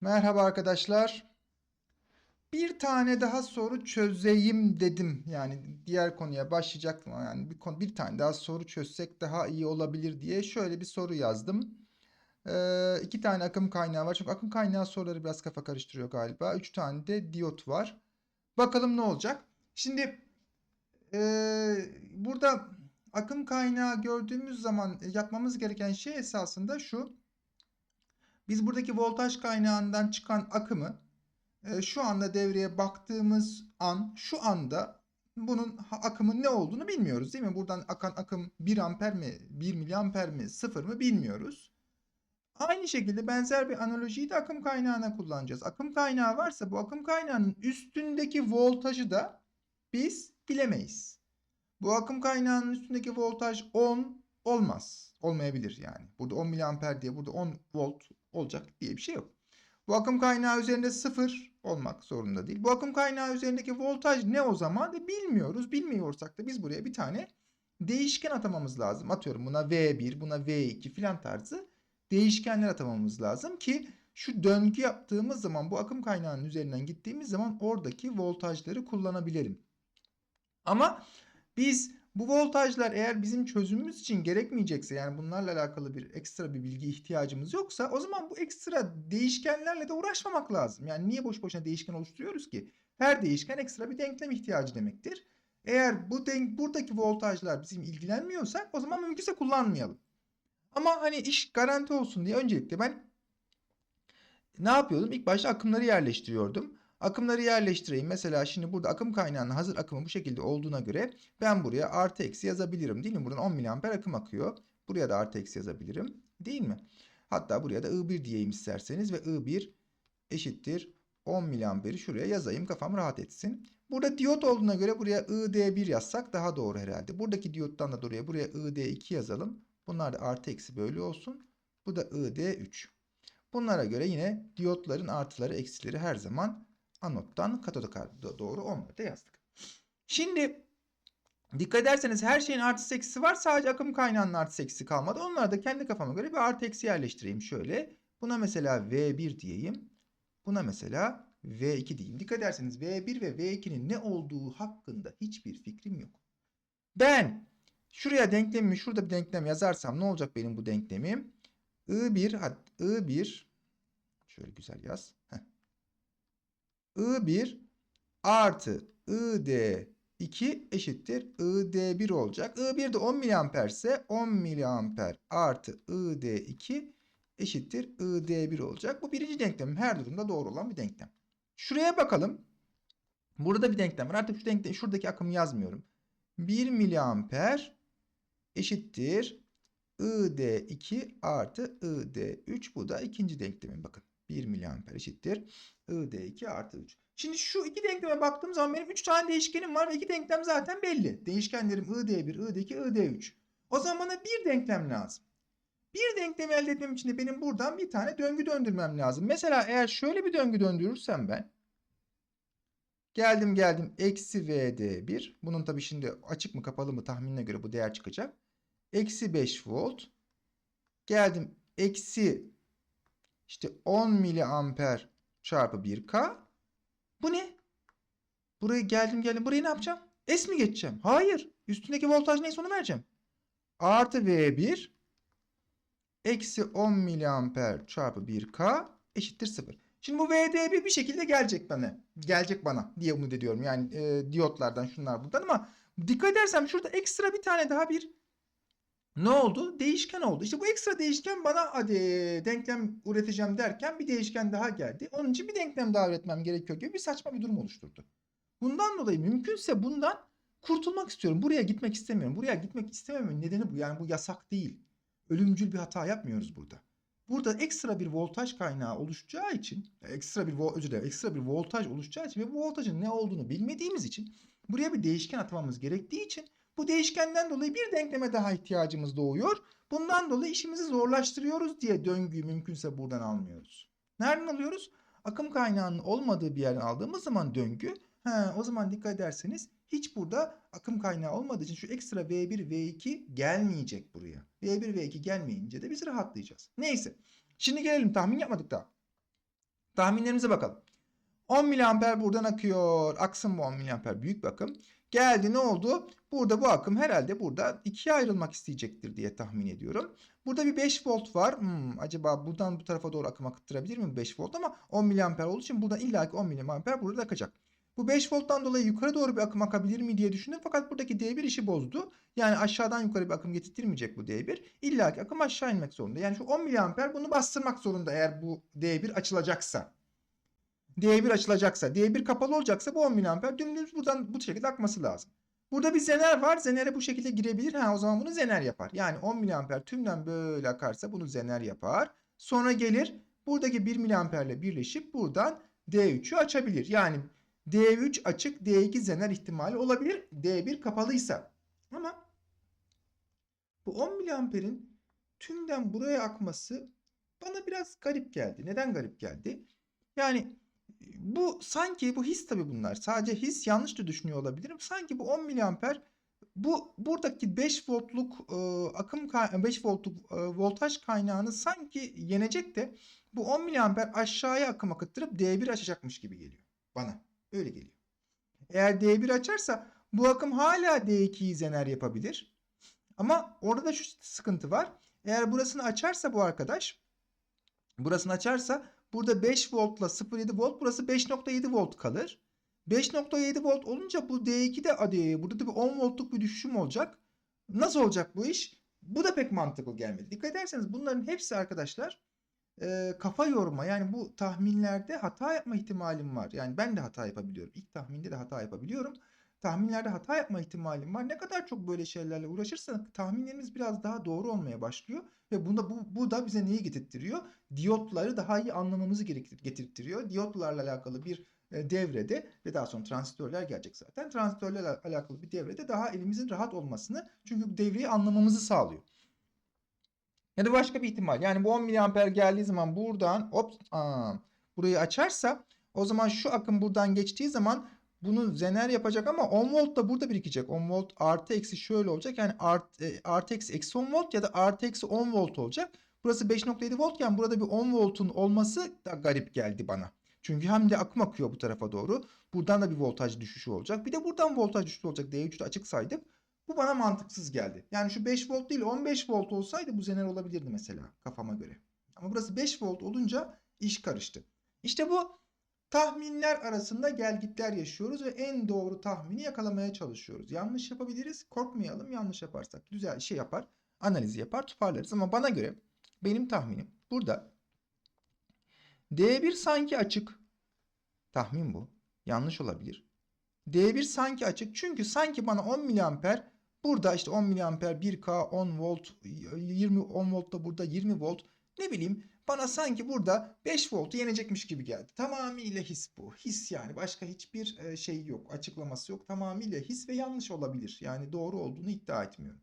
Merhaba arkadaşlar. Bir tane daha soru çözeyim dedim. Yani diğer konuya başlayacaktım yani bir, konu, bir tane daha soru çözsek daha iyi olabilir diye şöyle bir soru yazdım. Ee, iki tane akım kaynağı var. Çünkü akım kaynağı soruları biraz kafa karıştırıyor galiba. Üç tane de diyot var. Bakalım ne olacak. Şimdi ee, burada akım kaynağı gördüğümüz zaman yapmamız gereken şey esasında şu. Biz buradaki voltaj kaynağından çıkan akımı e, şu anda devreye baktığımız an şu anda bunun akımın ne olduğunu bilmiyoruz değil mi? Buradan akan akım 1 amper mi, 1 miliamper mi, 0 mı bilmiyoruz. Aynı şekilde benzer bir analojiyi de akım kaynağına kullanacağız. Akım kaynağı varsa bu akım kaynağının üstündeki voltajı da biz bilemeyiz. Bu akım kaynağının üstündeki voltaj 10 olmaz. Olmayabilir yani. Burada 10 miliamper diye burada 10 volt olacak diye bir şey yok. Bu akım kaynağı üzerinde 0 olmak zorunda değil. Bu akım kaynağı üzerindeki voltaj ne o zaman? E, bilmiyoruz. Bilmiyorsak da biz buraya bir tane değişken atamamız lazım. Atıyorum buna V1, buna V2 filan tarzı değişkenler atamamız lazım ki şu döngü yaptığımız zaman bu akım kaynağının üzerinden gittiğimiz zaman oradaki voltajları kullanabilelim. Ama biz bu voltajlar eğer bizim çözümümüz için gerekmeyecekse yani bunlarla alakalı bir ekstra bir bilgi ihtiyacımız yoksa o zaman bu ekstra değişkenlerle de uğraşmamak lazım. Yani niye boş boşuna değişken oluşturuyoruz ki? Her değişken ekstra bir denklem ihtiyacı demektir. Eğer bu denk buradaki voltajlar bizim ilgilenmiyorsak o zaman mümkünse kullanmayalım. Ama hani iş garanti olsun diye öncelikle ben ne yapıyordum? İlk başta akımları yerleştiriyordum. Akımları yerleştireyim. Mesela şimdi burada akım kaynağının hazır akımı bu şekilde olduğuna göre ben buraya artı eksi yazabilirim. Değil mi? Buradan 10 miliamper akım akıyor. Buraya da artı eksi yazabilirim. Değil mi? Hatta buraya da I1 diyeyim isterseniz ve I1 eşittir 10 miliamperi şuraya yazayım kafam rahat etsin. Burada diyot olduğuna göre buraya ID1 yazsak daha doğru herhalde. Buradaki diyottan da buraya buraya ID2 yazalım. Bunlar da artı eksi böyle olsun. Bu da ID3. Bunlara göre yine diyotların artıları eksileri her zaman anottan katoda doğru onları da yazdık. Şimdi dikkat ederseniz her şeyin artı eksisi var. Sadece akım kaynağının artı eksisi kalmadı. Onları da kendi kafama göre bir artı eksi yerleştireyim şöyle. Buna mesela V1 diyeyim. Buna mesela V2 diyeyim. Dikkat ederseniz V1 ve V2'nin ne olduğu hakkında hiçbir fikrim yok. Ben şuraya denklemimi şurada bir denklem yazarsam ne olacak benim bu denklemim? I1 hat- I1 şöyle güzel yaz. Heh. I1 artı ID2 eşittir ID1 olacak. I1 de 10 miliamper ise 10 miliamper artı ID2 eşittir ID1 olacak. Bu birinci denklem her durumda doğru olan bir denklem. Şuraya bakalım. Burada bir denklem var. Artık şu denklem, şuradaki akımı yazmıyorum. 1 miliamper eşittir ID2 artı ID3. Bu da ikinci denklemin bakın. 1 miliamper eşittir ID2 artı 3. Şimdi şu iki denkleme baktığım zaman benim 3 tane değişkenim var ve iki denklem zaten belli. Değişkenlerim ID1, ID2, ID3. O zaman bana bir denklem lazım. Bir denklemi elde etmem için de benim buradan bir tane döngü döndürmem lazım. Mesela eğer şöyle bir döngü döndürürsem ben geldim geldim eksi VD1 bunun tabi şimdi açık mı kapalı mı tahminine göre bu değer çıkacak. Eksi 5 volt geldim eksi işte 10 miliamper çarpı 1K. Bu ne? Buraya geldim geldim. Burayı ne yapacağım? S mi geçeceğim? Hayır. Üstündeki voltaj neyse onu vereceğim. Artı V1 eksi 10 miliamper çarpı 1K eşittir 0. Şimdi bu VD1 bir şekilde gelecek bana. Gelecek bana diye umut ediyorum. Yani e, diyotlardan şunlar buradan ama dikkat edersem şurada ekstra bir tane daha bir ne oldu? Değişken oldu. İşte bu ekstra değişken bana hadi denklem üreteceğim derken bir değişken daha geldi. Onun için bir denklem daha üretmem gerekiyor gibi bir saçma bir durum oluşturdu. Bundan dolayı mümkünse bundan kurtulmak istiyorum. Buraya gitmek istemiyorum. Buraya gitmek istemememin nedeni bu. Yani bu yasak değil. Ölümcül bir hata yapmıyoruz burada. Burada ekstra bir voltaj kaynağı oluşacağı için, ekstra bir özür dilerim, ekstra bir voltaj oluşacağı için ve bu voltajın ne olduğunu bilmediğimiz için buraya bir değişken atmamız gerektiği için bu değişkenden dolayı bir denkleme daha ihtiyacımız doğuyor. Bundan dolayı işimizi zorlaştırıyoruz diye döngüyü mümkünse buradan almıyoruz. Nereden alıyoruz? Akım kaynağının olmadığı bir yerden aldığımız zaman döngü, he, o zaman dikkat ederseniz hiç burada akım kaynağı olmadığı için şu ekstra V1, V2 gelmeyecek buraya. V1, V2 gelmeyince de biz rahatlayacağız. Neyse. Şimdi gelelim tahmin yapmadık daha. Tahminlerimize bakalım. 10 miliamper buradan akıyor. Aksın bu 10 miliamper büyük bir akım. Geldi ne oldu? Burada bu akım herhalde burada ikiye ayrılmak isteyecektir diye tahmin ediyorum. Burada bir 5 volt var. Hmm, acaba buradan bu tarafa doğru akım akıttırabilir mi 5 volt ama 10 miliamper olduğu için buradan illaki 10 miliamper burada akacak. Bu 5 volttan dolayı yukarı doğru bir akım akabilir mi diye düşündüm. Fakat buradaki D1 işi bozdu. Yani aşağıdan yukarı bir akım getirtmeyecek bu D1. İlla ki akım aşağı inmek zorunda. Yani şu 10 miliamper bunu bastırmak zorunda eğer bu D1 açılacaksa. D1 açılacaksa, D1 kapalı olacaksa bu 10 miliamper dümdüz buradan bu şekilde akması lazım. Burada bir zener var. Zener'e bu şekilde girebilir. Ha o zaman bunu zener yapar. Yani 10 miliamper tümden böyle akarsa bunu zener yapar. Sonra gelir buradaki 1 miliamperle birleşip buradan D3'ü açabilir. Yani D3 açık, D2 zener ihtimali olabilir. D1 kapalıysa. Ama bu 10 miliamperin tümden buraya akması bana biraz garip geldi. Neden garip geldi? Yani bu sanki bu his tabii bunlar. Sadece his yanlış da düşünüyor olabilirim. Sanki bu 10 miliamper bu buradaki 5 voltluk e, akım 5 voltluk e, voltaj kaynağını sanki yenecek de bu 10 miliamper aşağıya akım akıttırıp D1 açacakmış gibi geliyor bana. Öyle geliyor. Eğer D1 açarsa bu akım hala D2'yi zener yapabilir. Ama orada da şu sıkıntı var. Eğer burasını açarsa bu arkadaş burasını açarsa burada 5 voltla 0.7 volt burası 5.7 volt kalır. 5.7 volt olunca bu D2 de burada da bir 10 voltluk bir düşüşüm olacak. Nasıl olacak bu iş? Bu da pek mantıklı gelmedi. Dikkat ederseniz bunların hepsi arkadaşlar e, kafa yorma yani bu tahminlerde hata yapma ihtimalim var. Yani ben de hata yapabiliyorum. İlk tahminde de hata yapabiliyorum. Tahminlerde hata yapma ihtimalim var. Ne kadar çok böyle şeylerle uğraşırsak tahminlerimiz biraz daha doğru olmaya başlıyor. Ve bunda bu, bu da bize neyi getirtiyor? Diyotları daha iyi anlamamızı getirtiyor. Diyotlarla alakalı bir e, devrede ve daha sonra transistörler gelecek zaten. Transistörlerle alakalı bir devrede daha elimizin rahat olmasını çünkü devreyi anlamamızı sağlıyor. Ya da başka bir ihtimal. Yani bu 10 miliamper geldiği zaman buradan hop aa, burayı açarsa o zaman şu akım buradan geçtiği zaman bunu zener yapacak ama 10 volt da burada birikecek. 10 volt artı eksi şöyle olacak. Yani art, e, artı eksi eksi 10 volt ya da artı eksi 10 volt olacak. Burası 5.7 voltken burada bir 10 voltun olması da garip geldi bana. Çünkü hem de akım akıyor bu tarafa doğru. Buradan da bir voltaj düşüşü olacak. Bir de buradan voltaj düşüşü olacak. D3'ü açık saydık. Bu bana mantıksız geldi. Yani şu 5 volt değil 15 volt olsaydı bu zener olabilirdi mesela kafama göre. Ama burası 5 volt olunca iş karıştı. İşte bu tahminler arasında gelgitler yaşıyoruz ve en doğru tahmini yakalamaya çalışıyoruz. Yanlış yapabiliriz. Korkmayalım yanlış yaparsak. Güzel şey yapar. Analizi yapar toparlarız. Ama bana göre benim tahminim burada D1 sanki açık. Tahmin bu. Yanlış olabilir. D1 sanki açık. Çünkü sanki bana 10 miliamper burada işte 10 miliamper 1K 10 volt 20 10 volt da burada 20 volt ne bileyim bana sanki burada 5 voltu yenecekmiş gibi geldi. Tamamıyla his bu. His yani başka hiçbir şey yok. Açıklaması yok. Tamamıyla his ve yanlış olabilir. Yani doğru olduğunu iddia etmiyorum.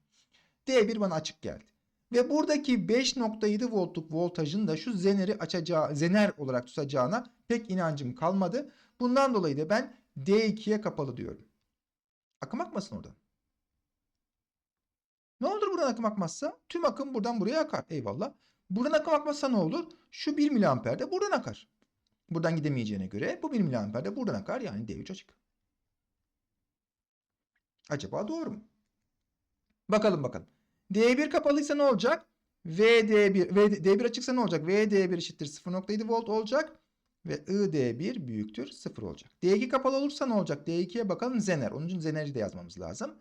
D1 bana açık geldi. Ve buradaki 5.7 voltluk voltajın da şu zeneri açacağı, zener olarak tutacağına pek inancım kalmadı. Bundan dolayı da ben D2'ye kapalı diyorum. Akım akmasın oradan. Ne olur buradan akım akmazsa? Tüm akım buradan buraya akar. Eyvallah. Buradan akım akmazsa ne olur? Şu 1 miliamper de buradan akar. Buradan gidemeyeceğine göre bu 1 miliamper de buradan akar. Yani D3 açık. Acaba doğru mu? Bakalım bakalım. D1 kapalıysa ne olacak? VD1, V, D1 açıksa ne olacak? VD1 eşittir 0.7 volt olacak. Ve ID1 büyüktür 0 olacak. D2 kapalı olursa ne olacak? D2'ye bakalım zener. Onun için zeneri de yazmamız lazım.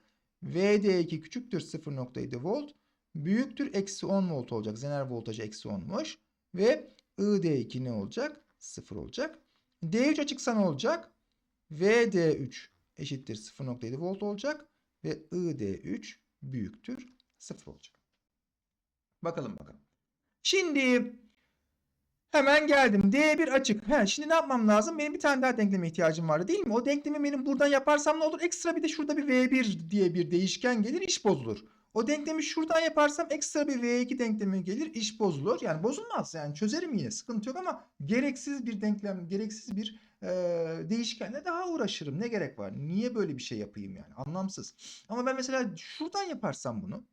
VD2 küçüktür 0.7 volt. Büyüktür eksi 10 volt olacak. Zener voltajı eksi 10'muş. Ve ID2 ne olacak? 0 olacak. D3 açıksa ne olacak? VD3 eşittir 0.7 volt olacak. Ve ID3 büyüktür 0 olacak. Bakalım bakalım. Şimdi hemen geldim. D1 açık. He, şimdi ne yapmam lazım? Benim bir tane daha denkleme ihtiyacım vardı değil mi? O denklemi benim buradan yaparsam ne olur? Ekstra bir de şurada bir V1 diye bir değişken gelir. iş bozulur. O denklemi şuradan yaparsam ekstra bir V2 denklemi gelir. iş bozulur. Yani bozulmaz. Yani çözerim yine. Sıkıntı yok ama gereksiz bir denklem, gereksiz bir e, değişkenle daha uğraşırım. Ne gerek var? Niye böyle bir şey yapayım yani? Anlamsız. Ama ben mesela şuradan yaparsam bunu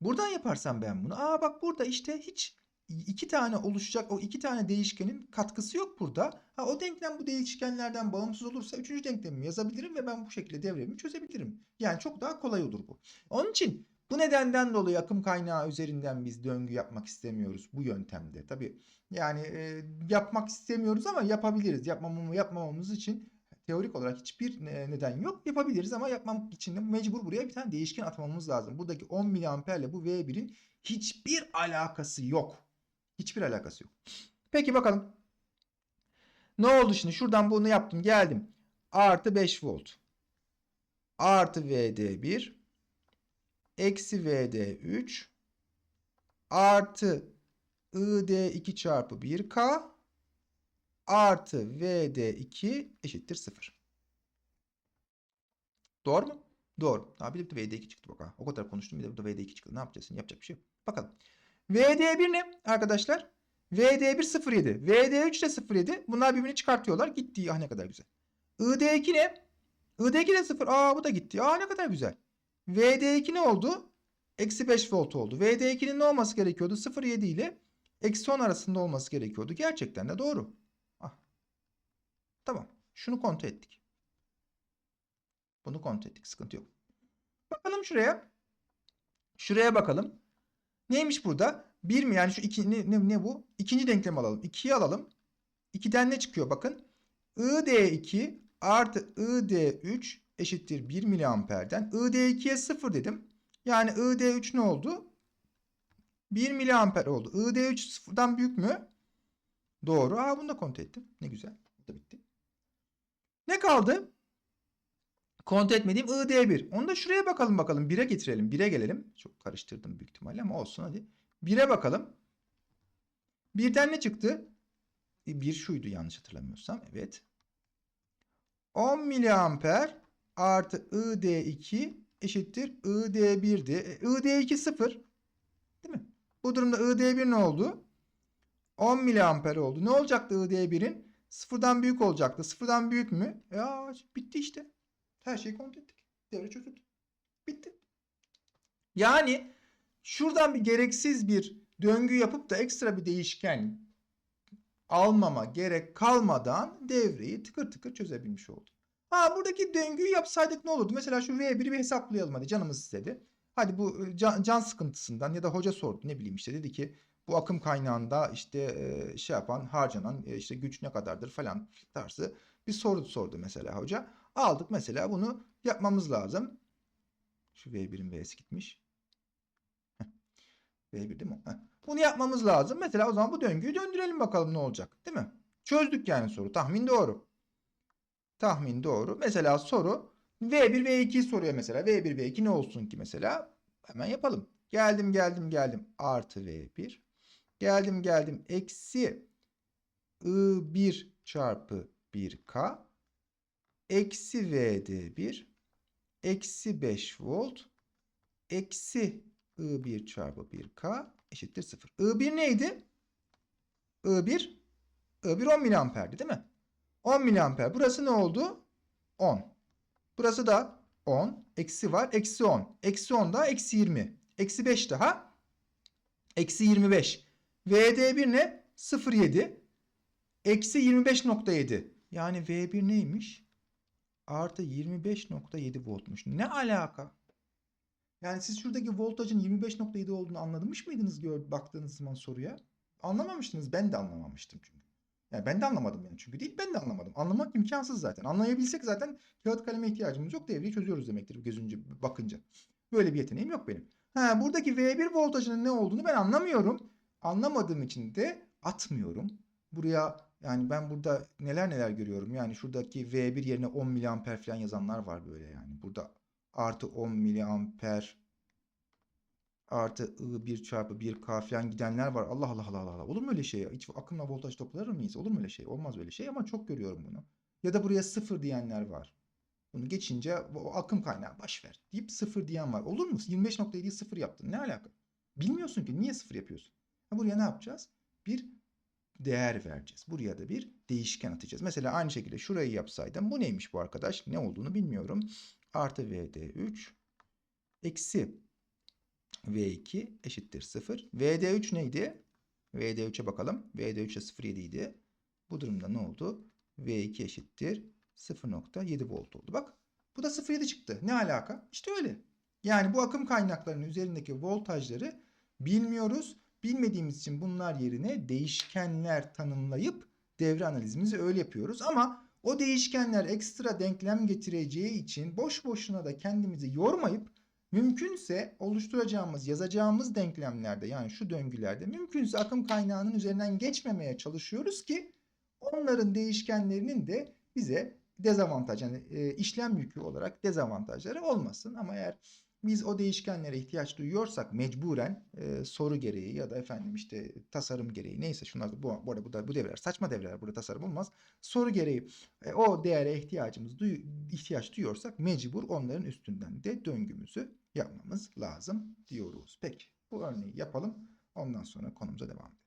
Buradan yaparsam ben bunu. Aa bak burada işte hiç iki tane oluşacak o iki tane değişkenin katkısı yok burada. Ha, o denklem bu değişkenlerden bağımsız olursa üçüncü denklemimi yazabilirim ve ben bu şekilde devremi çözebilirim. Yani çok daha kolay olur bu. Onun için bu nedenden dolayı akım kaynağı üzerinden biz döngü yapmak istemiyoruz bu yöntemde. Tabii yani e, yapmak istemiyoruz ama yapabiliriz. Yapmamamı yapmamamız için teorik olarak hiçbir ne- neden yok. Yapabiliriz ama yapmam için de mecbur buraya bir tane değişken atmamız lazım. Buradaki 10 miliamper ile bu V1'in hiçbir alakası yok. Hiçbir alakası yok. Peki bakalım. Ne oldu şimdi? Şuradan bunu yaptım. Geldim. Artı 5 volt. Artı VD1. Eksi VD3. Artı ID2 çarpı 1K. Artı VD2 eşittir 0. Doğru mu? Doğru. Ha, bir de VD2 çıktı bak ha. O kadar konuştum bir de burada VD2 çıktı. Ne yapacağız? Yapacak bir şey yok. Bakalım. VD1 ne arkadaşlar? VD1 07. VD3 de 07. Bunlar birbirini çıkartıyorlar. Gitti. Ah ne kadar güzel. ID2 ne? ID2 de 0. Aa bu da gitti. Aa ne kadar güzel. VD2 ne oldu? Eksi 5 volt oldu. VD2'nin ne olması gerekiyordu? 0,7 ile eksi 10 arasında olması gerekiyordu. Gerçekten de doğru. Ah. Tamam. Şunu kontrol ettik. Bunu kontrol ettik. Sıkıntı yok. Bakalım şuraya. Şuraya bakalım. Neymiş burada? 1 mi? Yani şu iki, ne, ne, ne bu? İkinci denklemi alalım. 2'yi alalım. 2'den ne çıkıyor? Bakın. ID2 artı ID3 eşittir 1 miliamperden. ID2'ye 0 dedim. Yani ID3 ne oldu? 1 miliamper oldu. ID3 sıfırdan büyük mü? Doğru. Aa bunu da kontrol ettim. Ne güzel. Bu da bitti. Ne kaldı? Kontrol etmediğim ID1. Onu da şuraya bakalım bakalım. 1'e getirelim. 1'e gelelim. Çok karıştırdım büyük ihtimalle ama olsun hadi. 1'e bakalım. 1'den ne çıktı? 1 şuydu yanlış hatırlamıyorsam. Evet. 10 miliamper artı ID2 eşittir ID1'di. E, ID2 0. Değil mi? Bu durumda ID1 ne oldu? 10 miliamper oldu. Ne olacaktı ID1'in? Sıfırdan büyük olacaktı. Sıfırdan büyük mü? Ya bitti işte. Her şeyi kontrol ettik. Devre çözüldü. Bitti. Yani şuradan bir gereksiz bir döngü yapıp da ekstra bir değişken almama gerek kalmadan devreyi tıkır tıkır çözebilmiş oldum. Ha buradaki döngüyü yapsaydık ne olurdu? Mesela şu V1'i bir hesaplayalım hadi canımız istedi. Hadi bu e, can, can sıkıntısından ya da hoca sordu ne bileyim işte dedi ki bu akım kaynağında işte e, şey yapan harcanan e, işte güç ne kadardır falan tarzı bir soru sordu mesela hoca. Aldık mesela bunu yapmamız lazım. Şu V1'in V'si gitmiş. Heh. V1 değil mi? Bunu yapmamız lazım. Mesela o zaman bu döngüyü döndürelim bakalım ne olacak. Değil mi? Çözdük yani soru. Tahmin doğru. Tahmin doğru. Mesela soru V1 V2'yi soruyor mesela. V1 V2 ne olsun ki mesela? Hemen yapalım. Geldim geldim geldim. Artı V1. Geldim geldim. Eksi I1 çarpı 1K. Eksi VD1. Eksi 5 volt. Eksi I1 çarpı 1K eşittir 0. I1 neydi? I1 I1 10 miliamperdi değil mi? 10 miliamper. Burası ne oldu? 10. Burası da 10. Eksi var. Eksi 10. Eksi 10 da eksi 20. Eksi 5 daha. Eksi 25. VD1 ne? 0,7. Eksi 25,7. Yani V1 neymiş? Artı 25,7 voltmuş. Ne alaka? Yani siz şuradaki voltajın 25,7 olduğunu anlamış mıydınız gör, baktığınız zaman soruya? Anlamamıştınız. Ben de anlamamıştım çünkü. Yani ben de anlamadım yani çünkü değil ben de anlamadım. Anlamak imkansız zaten. Anlayabilsek zaten kağıt kaleme ihtiyacımız yok. Devreyi çözüyoruz demektir gözünce bakınca. Böyle bir yeteneğim yok benim. Ha, buradaki V1 voltajının ne olduğunu ben anlamıyorum. Anlamadığım için de atmıyorum. Buraya yani ben burada neler neler görüyorum. Yani şuradaki V1 yerine 10 miliamper falan yazanlar var böyle yani. Burada artı 10 miliamper artı I1 çarpı 1K falan gidenler var. Allah Allah Allah Allah. Olur mu öyle şey? Hiç akımla voltaj toplar mıyız? Olur mu öyle şey? Olmaz öyle şey ama çok görüyorum bunu. Ya da buraya sıfır diyenler var. Bunu geçince o akım kaynağı baş ver deyip sıfır diyen var. Olur mu? 25.7'yi sıfır yaptın. Ne alaka? Bilmiyorsun ki niye sıfır yapıyorsun? Ha, buraya ne yapacağız? Bir değer vereceğiz. Buraya da bir değişken atacağız. Mesela aynı şekilde şurayı yapsaydım bu neymiş bu arkadaş? Ne olduğunu bilmiyorum. Artı VD3 eksi V2 eşittir 0. VD3 neydi? VD3'e bakalım. VD3'e 0.7 idi. Bu durumda ne oldu? V2 eşittir 0.7 volt oldu. Bak bu da 0.7 çıktı. Ne alaka? İşte öyle. Yani bu akım kaynaklarının üzerindeki voltajları bilmiyoruz. Bilmediğimiz için bunlar yerine değişkenler tanımlayıp devre analizimizi öyle yapıyoruz. Ama o değişkenler ekstra denklem getireceği için boş boşuna da kendimizi yormayıp mümkünse oluşturacağımız, yazacağımız denklemlerde yani şu döngülerde mümkünse akım kaynağının üzerinden geçmemeye çalışıyoruz ki onların değişkenlerinin de bize dezavantaj yani e, işlem yükü olarak dezavantajları olmasın. Ama eğer biz o değişkenlere ihtiyaç duyuyorsak mecburen e, soru gereği ya da efendim işte tasarım gereği neyse şunlar da bu, bu arada bu, da, bu devreler saçma devreler burada tasarım olmaz. Soru gereği e, o değere ihtiyacımız duy, ihtiyaç duyuyorsak mecbur onların üstünden de döngümüzü yapmamız lazım diyoruz. Peki bu örneği yapalım. Ondan sonra konumuza devam edelim.